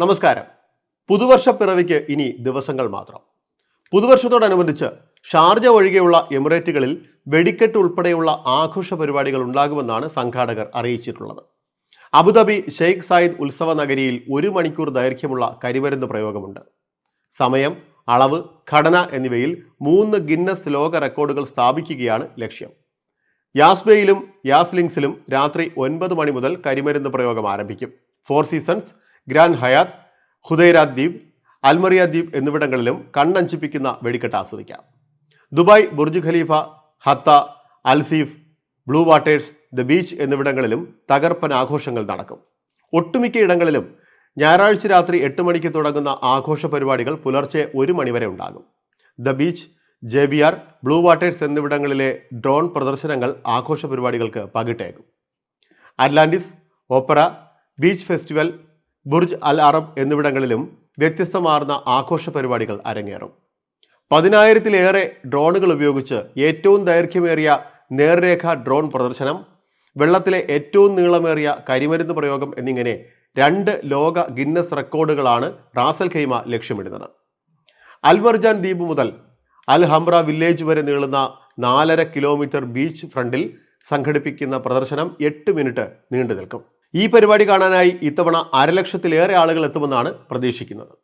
നമസ്കാരം. പുതുവർഷ പിറവിക്ക് ഇനി ദിവസങ്ങൾ മാത്രം. പുതുവർഷത്തോടനുബന്ധിച്ച് ഷാർജ ഒഴികെയുള്ള എമിറേറ്റുകളിൽ വെടിക്കെട്ട് ഉൾപ്പെടെയുള്ള ആഘോഷ പരിപാടികൾ ഉണ്ടാകുമെന്നാണ് സംഘാടകർ അറിയിച്ചിട്ടുള്ളത്. അബുദാബി ഷെയ്ഖ് സായിദ് ഉത്സവ നഗരിയിൽ ഒരു മണിക്കൂർ ദൈർഘ്യമുള്ള കരിമരുന്ന് പ്രയോഗമുണ്ട്. സമയം അളവ് ഘടന എന്നിവയിൽ മൂന്ന് ഗിന്നസ് ലോക റെക്കോർഡുകൾ സ്ഥാപിക്കുകയാണ് ലക്ഷ്യം. യാസ്ബയിലും യാസ്ലിങ്സിലും രാത്രി ഒൻപത് മണി മുതൽ കരിമരുന്ന് പ്രയോഗം ആരംഭിക്കും. ഫോർ സീസൺസ് ഗ്രാൻഡ് ഹയാത്ത് ഹുദൈര ദ്വീപ് അൽമറിയ ദ്വീപ് എന്നിവിടങ്ങളിലും കണ്ണഞ്ചിപ്പിക്കുന്ന വെടിക്കെട്ട് ആസ്വദിക്കാം. Dubai Burj Khalifa Hatta Al Seef blue waters the beach എന്നിവിടങ്ങളിലും തകർപ്പൻ ആഘോഷങ്ങൾ നടക്കും. ഒട്ടുമിക്ക ഇടങ്ങളിലും ഞായറാഴ്ച രാത്രി എട്ട് മണിക്ക് തുടങ്ങുന്ന ആഘോഷ പരിപാടികൾ പുലർച്ചെ ഒരു മണിവരെ ഉണ്ടാകും. The beach J B R blue waters എന്നിവിടങ്ങളിലെ ഡ്രോൺ പ്രദർശനങ്ങൾ ആഘോഷ പരിപാടികൾക്ക് പകിട്ടേക്കും. Atlantis opera beach festival Burj Al Arab എന്നിവിടങ്ങളിലും വ്യത്യസ്തമാർന്ന ആഘോഷ പരിപാടികൾ അരങ്ങേറും. പതിനായിരത്തിലേറെ ഡ്രോണുകൾ ഉപയോഗിച്ച് ഏറ്റവും ദൈർഘ്യമേറിയ നേർരേഖ ഡ്രോൺ പ്രദർശനം വെള്ളത്തിലെ ഏറ്റവും നീളമേറിയ കരിമരുന്ന് പ്രയോഗം എന്നിങ്ങനെ രണ്ട് ലോക ഗിന്നസ് റെക്കോർഡുകളാണ് റാസൽ ഖൈമ ലക്ഷ്യമിടുന്നത്. അൽമർജാൻ ദ്വീപ് മുതൽ അൽ ഹംറ വില്ലേജ് വരെ നീളുന്ന നാലര കിലോമീറ്റർ ബീച്ച് ഫ്രണ്ടിൽ സംഘടിപ്പിക്കുന്ന പ്രദർശനം എട്ട് മിനിറ്റ് നീണ്ടു നിൽക്കും. ഈ പരിപാടി കാണാനായി ഇത്തവണ അരലക്ഷത്തിലേറെ ആളുകൾ എത്തുമെന്നാണ് പ്രതീക്ഷിക്കുന്നത്.